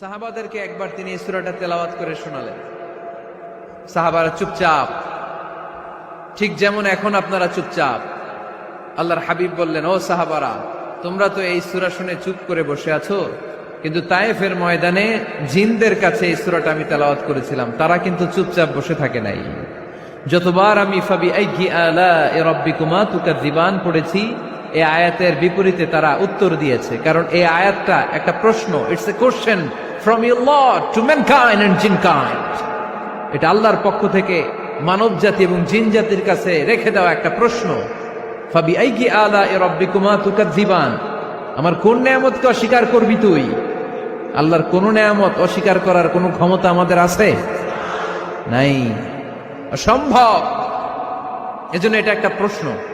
সাহাবাদেরকে একবার তিনি সূরাটা তেলাওয়াত করে শোনালেন। সাহাবারা চুপচাপ। ঠিক যেমন এখন আপনারা চুপচাপ। আল্লাহর হাবিব বললেন, ও সাহাবারা, তোমরা তো এই সুরা শুনে চুপ করে বসে আছো। কিন্তু তায়েফের ময়দানে জিনদের কাছে এই সূরাটা আমি তেলাওয়াত করেছিলাম। তারা কিন্তু চুপচাপ বসে থাকে নাই। যতবার আমি ফাবি আলা এ রব্বিকুমা তুকাদ্দিবান পড়েছি এই আয়াতের বিপরীতে তারা উত্তর দিয়েছে। কারণ এই আয়াতটা একটা প্রশ্ন it's a question from your lord to mankind and jinnkind. এটা আল্লাহর পক্ষ থেকে মানব জাতি এবং জিন জাতির কাছে রেখে দেওয়া একটা প্রশ্ন। তুকাদ্দিবান আমার কোন নিয়ামতকে অস্বীকার করবি তুই? আল্লাহর কোন নিয়ামত অস্বীকার করার কোনো ক্ষমতা আমাদের আছে? নাই। অসম্ভব। এজন্য এটা একটা প্রশ্ন।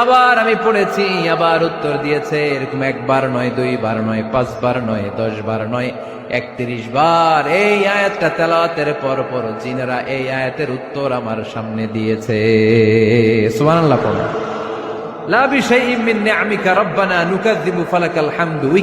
আবার আমি পড়েছি, আবার উত্তর দিয়েছে, এরকম একবার নয়, দুইবার নয়, পাঁচবার নয় দশ বার নয়, একত্রিশ বার। এই আয়াতটা তেলাওয়াতের পর পর জিনেরা এই আয়াতের উত্তর আমার সামনে দিয়েছে। সুবহানাল্লাহ লা ফালাকাল হামদু। উই.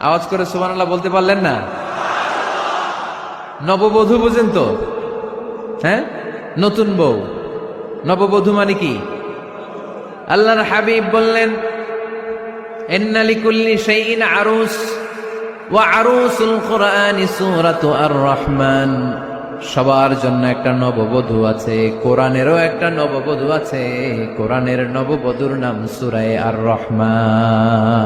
আওয়াজ করে সুবান আল্লাহ বলতে পারলেন না? নববধূ বুঝেন তো? হ্যাঁ? নতুন বউ। নববধূ মানে কি? আল্লাহর হাবিব বললেন এন্নালিকুল্লি শাইইন আরুস, ওয়া আরুসুল কোরআনি সূরাতু আর রহমান সবার জন্য একটা নববধূ আছে, কোরআনেরও একটা নববধূ আছে, কোরআনের নববধূর নাম সুরায় আর রহমান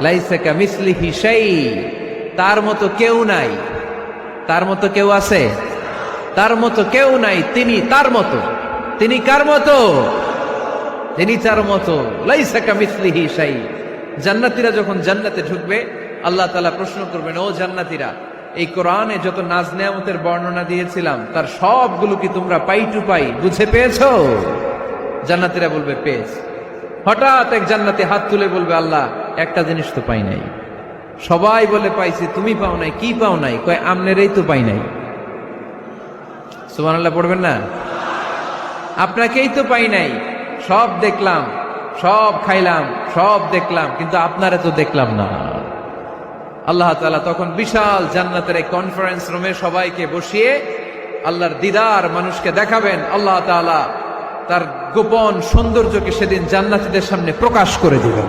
লাইসাকা মিসলিহি শাই তার মতো কেউ নাই। তার মতো কেউ আছে? তার মতো কেউ নাই, তিনি তার মতো। তিনি কার মতো? তিনি তার মতো। লাইসাকা মিসলিহি শাই জান্নাতীরা যখন জান্নাতে ঢুকবে, আল্লাহ তাআলা প্রশ্ন করবেন, ও জান্নাতীরা, এই কোরআনে যত নাজ নেয়ামতের বর্ণনা দিয়েছিলাম, তার সবগুলো কি তোমরা পাই টু পাই বুঝে পেয়েছ? জান্নাতিরা বলবে, পেয়েছ। হঠাৎ এক জান্নাতে হাত তুলে বলবে, আল্লাহ একটা জিনিস তো পাই নাই। সবাই বলে পাইছি, তুমি পাও নাই, কি পাও নাই? কয়, আমনেরই তো পাই নাই। সুবহানাল্লাহ, পড়বেন না? আপনাকেই তো পাই নাই। সব দেখলাম, সব খাইলাম, সব দেখলাম, কিন্তু আপনারে তো দেখলাম না। আল্লাহ তাআলা তখন বিশাল জান্নাতের এই কনফারেন্স রুমে সবাইকে বসিয়ে আল্লাহর দিদার মানুষকে দেখাবেন। আল্লাহ তাআলা তার গোপন সৌন্দর্যকে সেদিন জান্নাতীদের সামনে প্রকাশ করে দিবেন।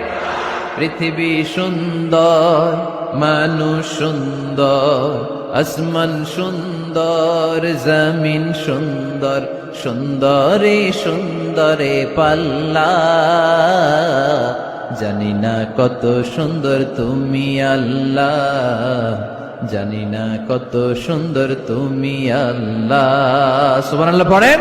পৃথিবী সুন্দর, মানুষ সুন্দর, আসমান সুন্দর, জমিন সুন্দর, সুন্দরে সুন্দরে পাল্লা। জানি না কত সুন্দর তুমি আল্লাহ, জানি না কত সুন্দর তুমি আল্লাহ। সুবহানাল্লাহ, পড়েন।